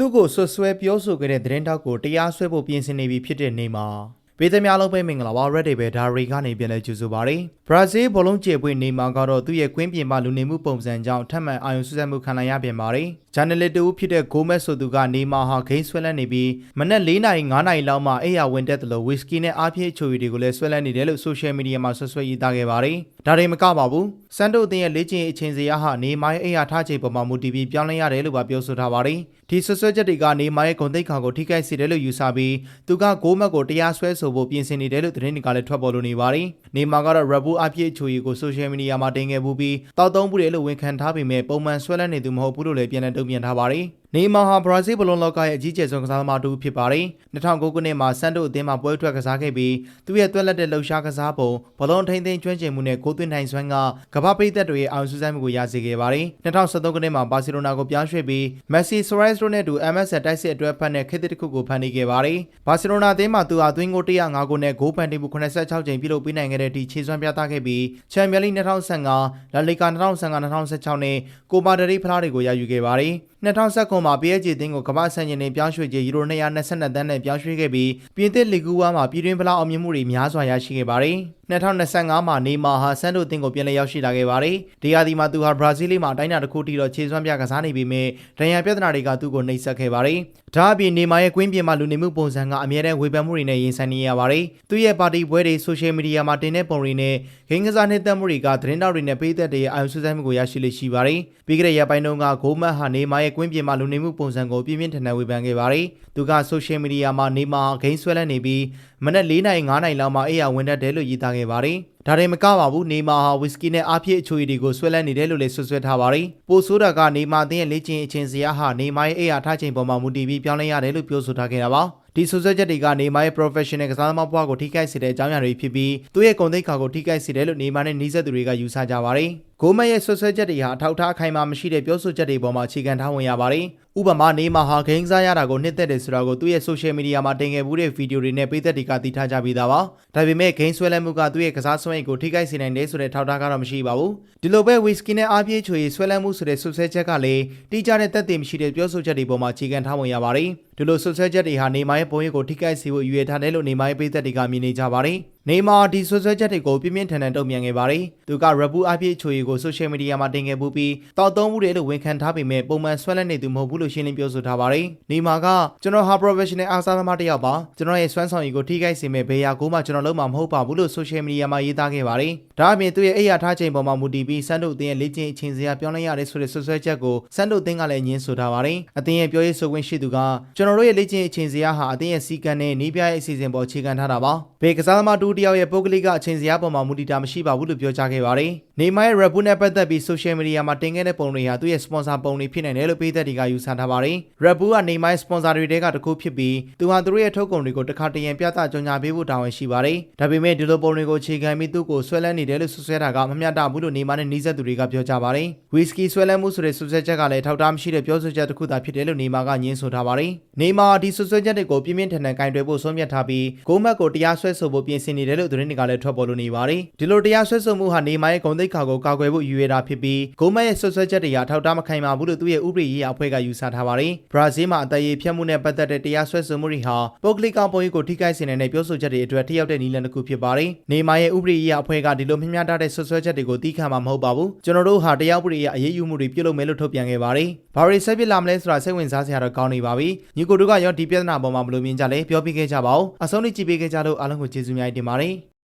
သူ့ကိုဆွတ်ဆွဲပြောဆိုခဲ့တဲ့သတင်းတောက်ကိုတရားစွဲဖို့ပြင်ဆင်နေပြီဖြစ်တဲ့နေမှာပေးသမျှလုံးပဲမင်္ဂလာပါ Reddit ပဲဒါရီကနေပြန်လဲကြိုဆိုပါရယ်ဘရာဇီးဘောလုံးကျေပွေနေမှာကတော့သူ့ရဲ့ကွင်းပြင်ပလူနေမှုပုံစံကြောင့်ထပ်မံအာရုံစူးစမ်းမှုခံလိုက်ရပြန်ပါတယ်ဂျာနယ်လစ်တူဖြစ်တဲ့ဂိုမက်ဆိုသူကနေမာဟာဂိမ်းဆွဲလန်းနေပြီးမနက်၄နာရီ၅နာရီလောက်မှအိယာဝင်တက်တယ်လို့ဝီစကီနဲ့အားဖြည့်ချိုရီတွေကိုလည်းဆွဲလန်းနေတယ်လို့ဆိုရှယ်မီဒီယာမှာဆွဆွဲရေးသားခဲ့ပါတယ် ဒါတွေမကပါဘူးစန်တိုအသင်းရဲ့လေ့ကျင့်ရေးအချိန်စရာဟာနေမာရဲ့အိယာထားချိန်ပေါ်မှာမူတည်ပြီးပြောင်းလဲရတယ်လို့ပါပြောဆိုထားပါတယ်ဒီဆွဆွဲချက်တွေကနေမာရဲ့ဂုံတိတ်ခါကိုထိခိုက်စေတယ်လို့ယူဆပြီးသူကဂိုးမက်ကိုတရားစွဲဆိုဖို့ပြင်ဆင်နေတယ်လို့သတင်းတွေကလည်းထွက်ပေါ်လို့နေပါတယ်နေမာကတော့ရဘူအပြည့်ချိုရီကိုဆိုရှယ်မီဒီယာမှာတင်ခဲ့မှုပြီးတောက်သုံးမှုတယ်လို့ဝန်ခံထားပေမဲ့ပုံမှန်ဆွဲလန်းနေသူမဟုတ်ဘူးလို့လည်းပြန်လည်တုံ့ပြန်ထားပါတယ်နေမာဟာဘရာဇီးဘလုံးလောကရဲ့အကြီးကျယ်ဆုံးကစားသမားတူဖြစ်ပါတယ်2009ခုနှစ်မှာစန်တိုအသင်းမှာပွဲထွက်ကစားခဲ့ပြီးသူ့ရဲ့တွက်လက်တဲ့လှုပ်ရှားကစားပုံဘလုံးထိန်းသိမ်းကျွမ်းကျင်မှုနဲ့ကိုသွင်းနိုင်စွမ်းကကမ္ဘာပိသက်တွေရဲ့အောင်စူးစိုက်မှုကိုရစေခဲ့ပါတယ်2013ခုနှစ်မှာဘာစီလိုနာကိုပြောင်းရွှေ့ပြီးမက်ဆီဆိုရက်စ်တို့နဲ့အတူ MS တိုက်စစ်အတွက်ဖတ်တဲ့ခေတ်တစ်ခုကိုဖန်တီးခဲ့ပါတယ်ဘာစီလိုနာအသင်းမှာသူဟာသွင်းကို105ခုနဲ့ဂိုးပန်တီမှု86ချိန်ပြုလုပ်ပေးနိုင်ခဲ့တဲ့ဒီခြေစွမ်းပြသခဲ့ပြီးချန်ပီယံလိ2015လာလီဂါ2015-2016နဲ့ကိုပါဒရီဖလားတွေကိုရယူခဲ့ပါတယ်2019မှာ PSG အသင်းကိုကမ္ဘာ့စံချိန်နဲ့ပြောင်းရွှေ့ကြေးယူရို222တန်းနဲ့ပြောင်းရွှေ့ခဲ့ပြီးပြင်သစ်လီဂူဝါမှာပြည်တွင်းဖလားအောင်မြင်မှုတွေများစွာရရှိခဲ့ပါတယ် 2025မှာနေမာဟာဆန်တိုအသင်းကိုပြန်လည်ရောက်ရှိလာခဲ့ပါတယ်ဒီယာဒီမှာသူဟာဘရာဇီးလိမှာအတိုင်းအတာတစ်ခုထိတော့ခြေစွမ်းပြကစားနေပေမဲ့ဒဏ်ရာပြဿနာတွေကသူ့ကိုနှိပ်စက်ခဲ့ပါတယ်ဒါအပြင်နေမာရဲ့ကွင်းပြင်မှာလူနေမှုပုံစံကအမြဲတမ်းဝေဖန်မှုတွေနဲ့ရင်ဆိုင်နေရပါတယ်သူ့ရဲ့ပါတီပွဲတွေဆိုရှယ်မီဒီယာမှာတင်တဲ့ပုံတွေနဲ့ဂိမ်းကစားနှိမ့်သက်မှုတွေကသတင်းတောက်တွေနဲ့ပေးသက်တွေရဲ့အာရုံစူးစိုက်မှုကိုရရှိလေရှိပါတယ်ပြီးကြတဲ့ရက်ပိုင်းတုန်းကဂိုးမတ်ဟာနေမာရဲ့ကွင်းပြင်မှာလူနေမှုပုံစံကိုပြင်းပြင်းထန်ထန်ဝေဖန်ခဲ့ပါတယ်သူကဆိုရှယ်မီဒီယာမှာနေမာဂိမ်းဆွဲလန်းနေပြီး မနက်၄နာရီ၅နာရီလောက်မှအေးရဝင်တတ်တယ်လို့ရေးသားခဲ့ပါတယ်ဒါတွေမကပါဘူးနေမာဟာဝီစကီနဲ့အားဖြည့်အချိုရည်တွေကိုဆွဲလန်းနေတယ်လို့လည်းဆွဆွဲထားပါတယ်ပိုဆိုးတာကနေမာအသင်းရဲ့လေ့ကျင့်အချင်းစရာဟာနေမာရဲ့အေးရထားချိန်ပေါ်မှာမူတည်ပြီးပြောင်းလဲရတယ်လို့ပြောဆိုထားခဲ့တာပါဒီဆိုဆွဲချက်တွေကနေမာရဲ့ professional ကစားသမားဘဝကိုထိခိုက်စေတဲ့အကြောင်းအရာတွေဖြစ်ပြီးသူ့ရဲ့ဂုဏ်သိက္ခာကိုထိခိုက်စေတယ်လို့နေမာနဲ့နှီးစပ်သူတွေကယူဆကြပါတယ် ဂိုးမက်ရဲ့ဆွဆွဲချက်တွေဟာအထောက်အထားအခိုင်အမာမရှိတဲ့ပြောဆိုချက်တွေပေါ်မှာအခြေခံထားဝင်ရပါတယ်ဥပမာနေမာဟာဂိမ်းစားရတာကိုနှစ်သက်တယ်ဆိုတာကိုသူ့ရဲ့ social media မှာတင်ခဲ့မှုတဲ့ဗီဒီယိုတွေနဲ့ပေးသက်တွေကသိထားကြပြီးသားပါဒါပေမဲ့ဂိမ်းဆွဲလန်းမှုကသူ့ရဲ့ကစားစွမ်းရည်ကိုထိခိုက်စေနိုင်တယ်ဆိုတဲ့ထောက်ထားကတော့မရှိပါဘူးဒီလိုပဲဝီစကီနဲ့အားပြေးချွေဆွဲလန်းမှုဆိုတဲ့ဆွဆွဲချက်ကလည်းတိကျတဲ့သက်သေမရှိတဲ့ပြောဆိုချက်တွေပေါ်မှာအခြေခံထားဝင်ရပါတယ်ဒီလိုဆွဆွဲချက်တွေဟာနေမာရဲ့ပုံရိပ်ကိုထိခိုက်စေဖို့ရည်ရွယ်ထားတယ်လို့နေမာရဲ့ပေးသက်တွေကမြင်နေကြပါတယ် နေမာဒီဆွဆွဲချက်တွေကိုပြင်းပြင်းထန်ထန်တုံ့ပြန်ခဲ့ပါတယ်သူကရပူအားပြေးချွေကိုဆိုရှယ်မီဒီယာမှာတင်ခဲ့မှုပြီးတောက်သုံးမှုတွေလို့ဝန်ခံထားပေမဲ့ပုံမှန်ဆွဲလန်းနေသူမဟုတ်ဘူးလို့ရှင်းလင်းပြောဆိုထားပါတယ်နေမာကကျွန်တော်ဟာ professional အားစားသမားတစ်ယောက်ပါကျွန်တော်ရဲ့စွမ်းဆောင်ရည်ကိုထိခိုက်စေမဲ့ဘေးရာကိုမှကျွန်တော်လုံးမှာမဟုတ်ပါဘူးလို့ဆိုရှယ်မီဒီယာမှာရေးသားခဲ့ပါတယ်ဒါအပြင်သူရဲ့အိယာထားချိန်ပေါ်မှာမူတည်ပြီးစန်တို့အသင်းရဲ့လေ့ကျင့်အချိန်စရာပြောင်းလဲရတယ်ဆိုတဲ့ဆွဆွဲချက်ကိုစန်တို့အသင်းကလည်းညင်းဆိုထားပါတယ်အသင်းရဲ့ပြောရေးဆိုခွင့်ရှိသူကကျွန်တော်တို့ရဲ့လေ့ကျင့်အချိန်စရာဟာအသင်းရဲ့စီကံနဲ့နီးပြရဲ့အစီအစဉ်ပေါ်အခြေခံထားတာပါဘေကစားသမားတူတယောက်ရဲ့ပုဂ္ဂလိကအချိန်စရာပေါ်မှာမူတည်တာမရှိပါဘူးလို့ပြောကြားခဲ့ပါတယ် နေမိုင်းရပူနဲ့ပတ်သက်ပြီးဆိုရှယ်မီဒီယာမှာတင်ခဲ့တဲ့ပုံတွေဟာသူ့ရဲ့စပွန်ဆာပုံတွေဖြစ်နိုင်တယ်လို့ပေးသက်တွေကယူဆထားပါတယ်ရပူကနေမိုင်းစပွန်ဆာတွေတဲကတစ်ခုဖြစ်ပြီးသူဟာသူတို့ရဲ့ထုတ်ကုန်တွေကိုတစ်ခါတရံပြသကြော်ညာပေးဖို့တာဝန်ရှိပါတယ်ဒါပေမဲ့ဒီလိုပုံတွေကိုအခြေခံပြီးသူ့ကိုဆွဲလန်းနေတယ်လို့ဆွဆွဲတာကမမျှတဘူးလို့နေမိုင်းနဲ့နှီးဆက်သူတွေကပြောကြပါတယ်ဝီစကီဆွဲလန်းမှုဆိုတဲ့ဆွဆွဲချက်ကလည်းထောက်ထားမရှိတဲ့ပြောဆိုချက်တစ်ခုသာဖြစ်တယ်လို့နေမာကညင်းဆိုထားပါတယ်နေမာဒီဆွဆွဲချက်တွေကိုပြင်းပြင်းထန်ထန်ကင်တွယ်ဖို့ဆုံးဖြတ်ထားပြီးဂိုးမက်ကိုတရားစွဲဆိုဖို့ပြင်ဆင်နေတယ်လို့သတင်းတွေကလည်းထွက်ပေါ်လို့နေပါတယ်ဒီလိုတရားစွဲဆိုမှုဟာနေမာရဲ့ဂုဏ်သိက္ခာကိုကာကွယ်ဖို့ရည်ရွယ်တာဖြစ်ပြီးဂိုးမက်ရဲ့ဆွဆွဲချက်တွေဟာထောက်ထားမခိုင်မာဘူးလို့သူ့ရဲ့ဥပဒေရေးရာအဖွဲ့ကယူဆထားပါတယ်ဘရာဇီးမှာအသက်အရွယ်ဖြတ်မှုနဲ့ပတ်သက်တဲ့တရားစွဲဆိုမှုတွေဟာပုဂ္ဂလိကပုံရိပ်ကိုထိခိုက်စေနိုင်တဲ့ပြောဆိုချက်တွေအတွက်ထိရောက်တဲ့နည်းလမ်းတစ်ခုဖြစ်ပါတယ်နေမာရဲ့ဥပဒေရေးရာအဖွဲ့ကဒီလိုမျှမျှတတဲ့ဆွဆွဲချက်တွေကိုတီးခံမှာမဟုတ်ပါဘူးကျွန်တော်တို့ဟာတရားဥပဒေရေးအရေးယူမှုတွေပြုလုပ်မယ်လို့ထုတ်ပြန်ခဲ့ပါတယ်ဘာတွေဆက်ဖြစ်လာမလဲဆိုတာစိတ်ဝင်စားစရာတော့ကောင်းနေပါပြီညီကိုတို့ကရောဒီပြဿနာပေါ်မှာဘယ်လိုမြင်ကြလဲပြောပြခဲ့ကြပါဦးအဆုံးထိကြည့်ပေးခဲ့ကြလို့အားလုံးကိုကျေးဇူးများတင်ပါတယ်